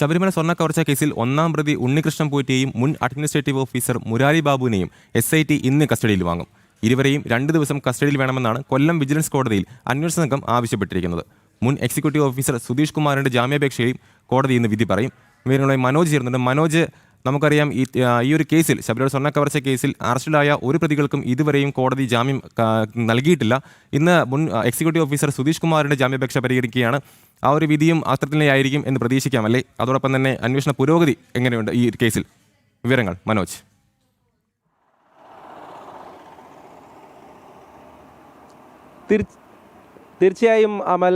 ശബരിമല സ്വർണ കവർച്ചാ കേസിൽ ഒന്നാം പ്രതി ഉണ്ണികൃഷ്ണൻ പോറ്റിയെയും മുൻ അഡ്മിനിസ്ട്രേറ്റീവ് ഓഫീസർ മുരാരി ബാബുവിനെയും എസ് ഐ ടി ഇന്ന് കസ്റ്റഡിയിൽ വാങ്ങും. ഇരുവരെയും രണ്ട് ദിവസം കസ്റ്റഡിയിൽ വേണമെന്നാണ് കൊല്ലം വിജിലൻസ് കോടതിയിൽ അന്വേഷണ സംഘം ആവശ്യപ്പെട്ടിരിക്കുന്നത്. മുൻ എക്സിക്യൂട്ടീവ് ഓഫീസർ സുധീഷ് കുമാറിന്റെ ജാമ്യാപേക്ഷയും കോടതി ഇന്ന് വിധി പറയും. വിവരങ്ങളുമായി മനോജ് ചേരുന്നുണ്ട്. മനോജ് നമുക്കറിയാം ഈ ഈ ഒരു കേസിൽ ശബരിമല സ്വർണക്കവർച്ച കേസിൽ അറസ്റ്റിലായ ഒരു പ്രതികൾക്കും ഇതുവരെയും കോടതി ജാമ്യം നൽകിയിട്ടില്ല. ഇന്ന് മുൻ എക്സിക്യൂട്ടീവ് ഓഫീസർ സുധീഷ് കുമാറിന്റെ ജാമ്യാപേക്ഷ പരിഗണിക്കുകയാണ്. ആ ഒരു വിധിയും അത്തരത്തിലായിരിക്കും എന്ന് പ്രതീക്ഷിക്കാം അല്ലേ? അതോടൊപ്പം തന്നെ അന്വേഷണ പുരോഗതി എങ്ങനെയുണ്ട് ഈ കേസിൽ? വിവരങ്ങൾ മനോജ്. തീർച്ച- തീർച്ചയായും അമൽ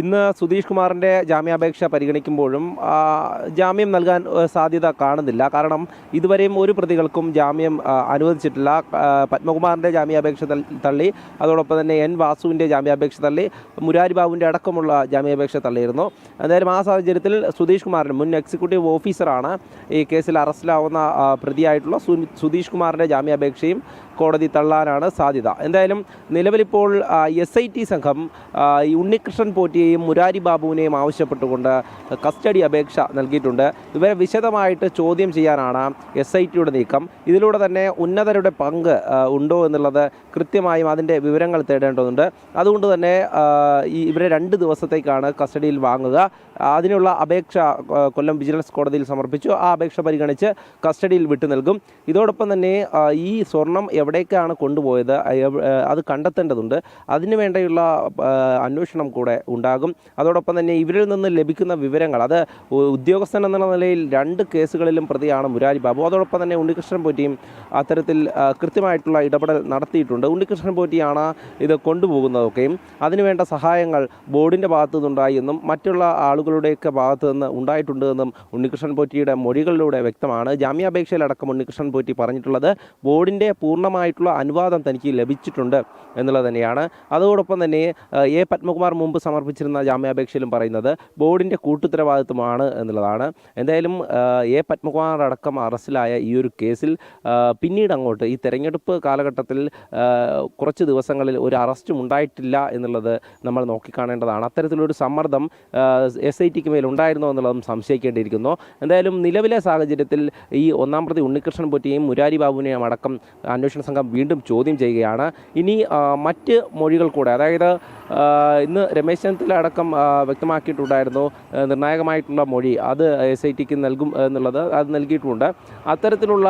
ഇന്ന് സുധീഷ് കുമാറിന്റെ ജാമ്യാപേക്ഷ പരിഗണിക്കുമ്പോഴും ജാമ്യം നൽകാൻ സാധ്യത കാണുന്നില്ല. കാരണം ഇതുവരെയും ഒരു പ്രതികൾക്കും ജാമ്യം അനുവദിച്ചിട്ടില്ല. പത്മകുമാറിന്റെ ജാമ്യാപേക്ഷ തള്ളി അതോടൊപ്പം തന്നെ എൻ വാസുവിന്റെ ജാമ്യാപേക്ഷ തള്ളി മുരാരി ബാബുവിന്റെ അടക്കമുള്ള ജാമ്യാപേക്ഷ തള്ളിയിരുന്നു. എന്തായാലും ആ സാഹചര്യത്തിൽ സുധീഷ് കുമാറിന് മുൻ എക്സിക്യൂട്ടീവ് ഓഫീസറാണ് ഈ കേസിൽ അറസ്റ്റിലാവുന്ന പ്രതിയായിട്ടുള്ള സുധീഷ് കുമാറിന്റെ ജാമ്യാപേക്ഷയും കോടതി തള്ളാനാണ് സാധ്യത. എന്തായാലും നിലവിലിപ്പോൾ എസ് ഐ ടി സംഘം ആ, ഈ ഉണ്ണികൃഷ്ണൻ പോറ്റിയെയും മുരാരി ബാബുവിനെയും ആവശ്യപ്പെട്ടുകൊണ്ട് കസ്റ്റഡി അപേക്ഷ നൽകിയിട്ടുണ്ട്. ഇവരെ വിശദമായിട്ട് ചോദ്യം ചെയ്യാനാണ് എസ് ഐ ടിയുടെ നീക്കം. ഇതിലൂടെ തന്നെ ഉന്നതരുടെ പങ്ക് ഉണ്ടോ എന്നുള്ളത് കൃത്യമായും അതിന്റെ വിവരങ്ങൾ തേടേണ്ടതുണ്ട്. അതുകൊണ്ട് തന്നെ ഈ ഇവരെ രണ്ട് ദിവസത്തേക്കാണ് കസ്റ്റഡിയിൽ വാങ്ങുക. അതിനുള്ള അപേക്ഷ കൊല്ലം വിജിലൻസ് കോടതിയിൽ സമർപ്പിച്ചു. ആ അപേക്ഷ പരിഗണിച്ച് കസ്റ്റഡിയിൽ വിട്ടു നൽകും. ഇതോടൊപ്പം തന്നെ ഈ സ്വർണം എവിടേക്കാണ് കൊണ്ടുപോയത് അത് കണ്ടെത്തേണ്ടതുണ്ട്. അതിനു വേണ്ടിയുള്ള അന്വേഷണം കൂടെ ഉണ്ടാകും. അതോടൊപ്പം തന്നെ ഇവരിൽ നിന്ന് ലഭിക്കുന്ന വിവരങ്ങൾ അത് ഉദ്യോഗസ്ഥൻ എന്ന നിലയിൽ രണ്ട് കേസുകളിലും പ്രതിയാണ് മുരാരി ബാബു. അതോടൊപ്പം തന്നെ ഉണ്ണികൃഷ്ണൻ പോറ്റിയും അത്തരത്തിൽ കൃത്യമായിട്ടുള്ള ഇടപെടൽ നടത്തിയിട്ടുണ്ട്. ഉണ്ണികൃഷ്ണൻ പോറ്റിയാണ് ഇത് കൊണ്ടുപോകുന്നതൊക്കെയും അതിനുവേണ്ട സഹായങ്ങൾ ബോർഡിന്റെ ഭാഗത്തു നിന്നുണ്ടായി എന്നും മറ്റുള്ള ആളുകളുടെയൊക്കെ ഭാഗത്തു നിന്ന് ഉണ്ടായിട്ടുണ്ട് എന്നും ഉണ്ണികൃഷ്ണൻ പോറ്റിയുടെ മൊഴികളിലൂടെ വ്യക്തമാണ്. ജാമ്യാപേക്ഷയിലടക്കം ഉണ്ണികൃഷ്ണൻ പോറ്റി പറഞ്ഞിട്ടുള്ളത് ബോർഡിന്റെ പൂർണമായിട്ടുള്ള അനുവാദം തനിക്ക് ലഭിച്ചിട്ടുണ്ട് എന്നുള്ളത് തന്നെയാണ്. അതോടൊപ്പം തന്നെ എ പത്മകുമാർ മുമ്പ് സമർപ്പിച്ചിരുന്ന ജാമ്യാപേക്ഷയിലും പറയുന്നത് ബോർഡിന്റെ കൂട്ടുത്തരവാദിത്വമാണ് എന്നുള്ളതാണ്. എന്തായാലും എ പത്മകുമാർ അടക്കം അറസ്റ്റിലായ ഈ ഒരു കേസിൽ പിന്നീട് അങ്ങോട്ട് ഈ തെരഞ്ഞെടുപ്പ് കാലഘട്ടത്തിൽ കുറച്ച് ദിവസങ്ങളിൽ ഒരു അറസ്റ്റും ഉണ്ടായിട്ടില്ല എന്നുള്ളത് നമ്മൾ നോക്കിക്കാണേണ്ടതാണ്. അത്തരത്തിലൊരു സമ്മർദ്ദം എസ് ഐ ടിക്ക് മേൽ ഉണ്ടായിരുന്നോ എന്നുള്ളതും സംശയിക്കേണ്ടിയിരിക്കുന്നു. എന്തായാലും നിലവിലെ സാഹചര്യത്തിൽ ഈ ഒന്നാം പ്രതി ഉണ്ണികൃഷ്ണൻ പൊറ്റിയെയും മുരാരി ബാബുവിനെയും അടക്കം അന്വേഷണ സംഘം വീണ്ടും ചോദ്യം ചെയ്യുകയാണ്. ഇനി മറ്റ് മൊഴികൾ കൂടെ അതായത് ഇന്ന് രമേശ് ചെന്നിത്തല അടക്കം വ്യക്തമാക്കിയിട്ടുണ്ടായിരുന്നു നിർണായകമായിട്ടുള്ള മൊഴി. അത് എസ് ഐ ടിക്ക് നൽകും എന്നുള്ളത് അത് നൽകിയിട്ടുമുണ്ട് അത്തരത്തിലുള്ള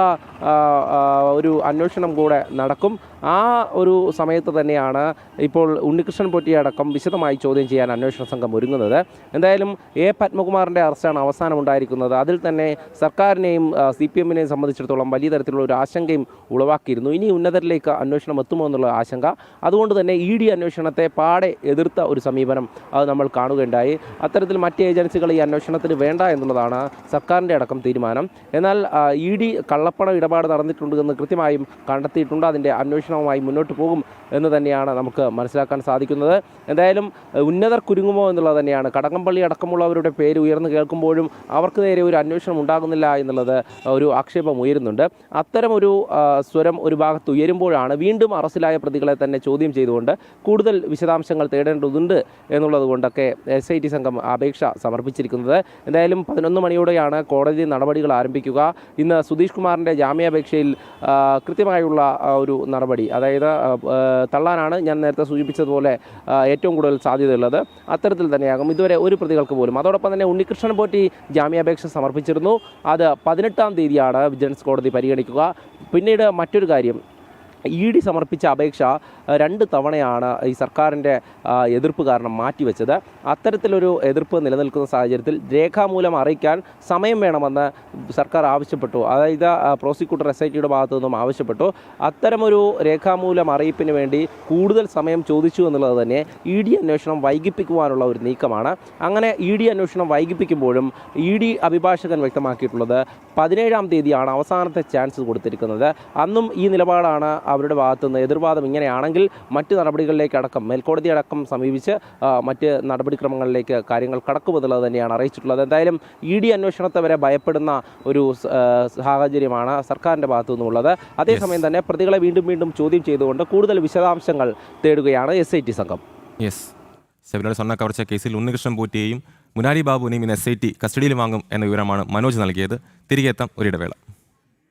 ഒരു അന്വേഷണം കൂടെ നടക്കും. ആ ഒരു സമയത്ത് തന്നെയാണ് ഇപ്പോൾ ഉണ്ണികൃഷ്ണൻ പൊറ്റിയടക്കം വിശദമായി ചോദ്യം ചെയ്യാൻ അന്വേഷണ സംഘം ഒരുങ്ങുന്നത്. എന്തായാലും എ പത്മകുമാറിന്റെ അറസ്റ്റാണ് അവസാനം ഉണ്ടായിരിക്കുന്നത്. അതിൽ തന്നെ സർക്കാരിനെയും സി പി എമ്മിനെയും സംബന്ധിച്ചിടത്തോളം വലിയ തരത്തിലുള്ള ഒരു ആശങ്കയും ഉളവാക്കിയിരുന്നു. ഇനി ഉന്നതരിലേക്ക് അന്വേഷണം എത്തുമോ എന്നുള്ള ആശങ്ക. അതുകൊണ്ട് തന്നെ ഇ ഡി അന്വേഷണത്തെ പാടെ എതിർത്ത ഒരു സമീപനം അത് നമ്മൾ കാണുകയുണ്ടായി. അത്തരത്തിൽ മറ്റ് ഏജൻസികൾ ഈ അന്വേഷണത്തിന് വേണ്ട എന്നുള്ളതാണ് സർക്കാരിന്റെ അടക്കം തീരുമാനം. എന്നാൽ ഇ ഡി കള്ളപ്പണ ഇടപാട് നടന്നിട്ടുണ്ട് എന്ന് കൃത്യമായും കണ്ടെത്തിയിട്ടുണ്ട്. അതിന്റെ അന്വേഷണവുമായി മുന്നോട്ട് പോകും എന്ന് തന്നെയാണ് നമുക്ക് മനസ്സിലാക്കാൻ സാധിക്കുന്നത്. എന്തായാലും ഉന്നതർ കുരുങ്ങുമോ എന്നുള്ളത് തന്നെയാണ്. കടകംപള്ളി അടക്കമുള്ളവരുടെ പേര് ഉയർന്നു കേൾക്കുമ്പോഴും അവർക്ക് നേരെ ഒരു അന്വേഷണം ഉണ്ടാകുന്നില്ല എന്നുള്ളത് ഒരു ആക്ഷേപം ഉയരുന്നുണ്ട്. അത്തരമൊരു സ്വരം ഒരു ഭാഗത്ത് ഉയരുമ്പോഴാണ് വീണ്ടും അറസ്റ്റിലായ പ്രതികളെ തന്നെ ചോദ്യം ചെയ്തുകൊണ്ട് കൂടുതൽ വിശദാംശങ്ങൾ തേടേണ്ടതുണ്ട് എന്നുള്ളത് കൊണ്ടൊക്കെ എസ് ഐ ടി സംഘം അപേക്ഷ സമർപ്പിച്ചിരിക്കുന്നത്. എന്തായാലും പതിനൊന്ന് മണിയോടെയാണ് കോടതി നടപടികൾ ആരംഭിക്കുക. ഇന്ന് സുധീഷ് കുമാറിന്റെ ജാമ്യാപേക്ഷയിൽ കൃത്യമായുള്ള ഒരു നടപടി. അതായത് തള്ളാനാണ് ഞാൻ നേരത്തെ സൂചിപ്പിച്ചതുപോലെ ഏറ്റവും കൂടുതൽ സാധ്യതയുള്ളത്. അത്തരത്തിൽ തന്നെയാകും. ഇതുവരെ ഒരു പ്രതികൾക്ക് പോലും. അതോടൊപ്പം തന്നെ ഉണ്ണികൃഷ്ണൻ പോറ്റി ജാമ്യാപേക്ഷ സമർപ്പിച്ചിരുന്നു. അത് പതിനെട്ടാം തീയതിയാണ് വിജിലൻസ് കോടതി പരിഗണിക്കുക. പിന്നീട് മറ്റൊരു കാര്യം. ഇ ഡി സമർപ്പിച്ച അപേക്ഷ രണ്ട് തവണയാണ് ഈ സർക്കാരിന്റെ എതിർപ്പ് കാരണം മാറ്റിവെച്ചത്. അത്തരത്തിലൊരു എതിർപ്പ് നിലനിൽക്കുന്ന സാഹചര്യത്തിൽ രേഖാമൂലം അറിയിക്കാൻ സമയം വേണമെന്ന് സർക്കാർ ആവശ്യപ്പെട്ടു. അതായത് പ്രോസിക്യൂട്ടർ എസ് ഐ ടിയുടെ ഭാഗത്തു നിന്നും ആവശ്യപ്പെട്ടു. അത്തരമൊരു രേഖാമൂലം അറിയിപ്പിന് വേണ്ടി കൂടുതൽ സമയം ചോദിച്ചു എന്നുള്ളത് തന്നെ ഇ ഡി അന്വേഷണം വൈകിപ്പിക്കുവാനുള്ള ഒരു നീക്കമാണ്. അങ്ങനെ ഇ ഡി അന്വേഷണം വൈകിപ്പിക്കുമ്പോഴും ഇ ഡി അഭിഭാഷകൻ വ്യക്തമാക്കിയിട്ടുള്ളത് പതിനേഴാം തീയതിയാണ് അവസാനത്തെ ചാൻസ് കൊടുത്തിരിക്കുന്നത്. അന്നും ഈ നിലപാടാണ് അവരുടെ ഭാഗത്തുനിന്ന് എതിർവാദം ഇങ്ങനെയാണെങ്കിൽ മറ്റ് നടപടികളിലേക്ക് അടക്കം മേൽക്കോടതി അടക്കം സമീപിച്ച് മറ്റ് നടപടിക്രമങ്ങളിലേക്ക് കാര്യങ്ങൾ കടക്കുമെന്നുള്ളത് തന്നെയാണ് അറിയിച്ചിട്ടുള്ളത്. എന്തായാലും ഇ ഡി അന്വേഷണത്തെ വരെ ഭയപ്പെടുന്ന ഒരു സാഹചര്യമാണ് സർക്കാരിന്റെ ഭാഗത്തു നിന്നുള്ളത് അതേസമയം തന്നെ പ്രതികളെ വീണ്ടും വീണ്ടും ചോദ്യം ചെയ്തുകൊണ്ട് കൂടുതൽ വിശദാംശങ്ങൾ തേടുകയാണ് എസ് ഐ ടി സംഘം. യെസ് ശബരിമല സ്വർണ കവർച്ച കേസിൽ ഉണ്ണികൃഷ്ണൻ പൂറ്റിയെയും മുനാരി ബാബുവിനെയും ഇന്ന് എസ് ഐ ടി കസ്റ്റഡിയിൽ വാങ്ങും എന്ന വിവരമാണ് മനോജ് നൽകിയത്. തിരികെ എത്താം ഒരിടവേള.